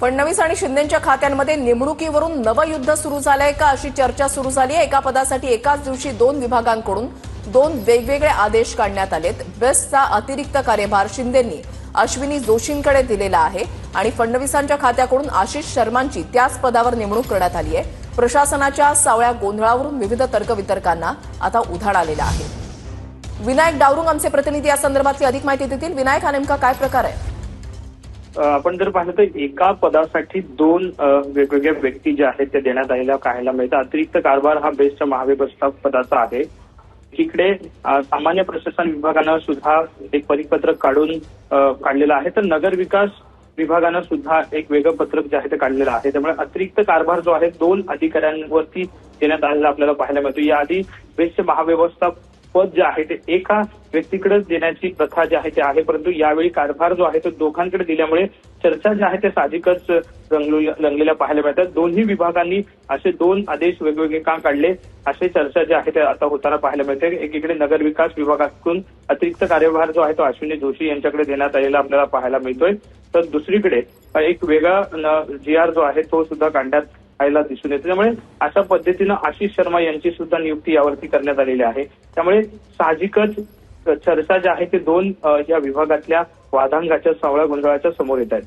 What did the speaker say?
फडणवीस आणि शिंदेच्या खात्यांमध्ये नेमणुकीवरून नवयुद्ध सुरू झालंय का अशी चर्चा सुरू झाली आहे. एका पदासाठी एकाच दिवशी दोन विभागांकडून दोन वेगवेगळे आदेश काढण्यात आलेत. बेस्टचा अतिरिक्त कार्यभार शिंदेंनी अश्विनी जोशींकडे दिलेला आहे आणि फडणवीसांच्या खात्याकडून आशिष शर्मांची त्याच पदावर नेमणूक करण्यात आली आहे. प्रशासनाच्या सावळ्या गोंधळावरून विविध तर्कवितर्कांना आता उधाण आलेला आहे. विनायक डावरुंग आमचे प्रतिनिधी या संदर्भातली अधिक माहिती देतील. विनायक हा नेमका काय प्रकार आहे? आपण जर पाहिलं तर एका पदासाठी दोन वेगवेगळ्या व्यक्ती ज्या आहेत त्या देण्यात आलेल्या पाहायला मिळतात. अतिरिक्त कारभार हा बेस्ट महाव्यवस्था पदाचा आहे. इकडे सामान्य प्रशासन विभागानं सुद्धा एक परिपत्रक काढून काढलेलं आहे. तर नगर विकास विभागानं सुद्धा एक वेगळं पत्रक जे आहे ते काढलेलं आहे. त्यामुळे अतिरिक्त कारभार जो आहे दोन अधिकाऱ्यांवरती देण्यात आलेला आपल्याला पाहायला मिळतो. याआधी बेस्ट महाव्यवस्था पद जे आहे ते एका व्यक्तीकडेच देण्याची प्रथा जी आहे ते आहे. परंतु यावेळी कारभार जो आहे तो दोघांकडे दिल्यामुळे चर्चा ज्या आहे त्या साहजिकच रंगलेल्या रंगलेल्या पाहायला मिळतात. दोन्ही विभागांनी असे दोन आदेश वेगवेगळे का काढले असे चर्चा जी आहे ते आता होताना पाहायला मिळते. एकीकडे नगर विकास विभागातून अतिरिक्त कार्यभार जो आहे तो अश्विनी जोशी यांच्याकडे देण्यात आलेला आपल्याला पाहायला मिळतोय. तर दुसरीकडे एक वेगळा जी आर जो आहे तो सुद्धा काढण्यात खायला दिसून येते. त्यामुळे अशा पद्धतीनं आशिष शर्मा यांची सुद्धा नियुक्ती यावरती करण्यात आलेली आहे. त्यामुळे साहजिकच चर्चा ज्या आहे ते दोन या विभागातल्या वादांगाच्या सावळ्या गोंधळाच्या समोर येत आहेत.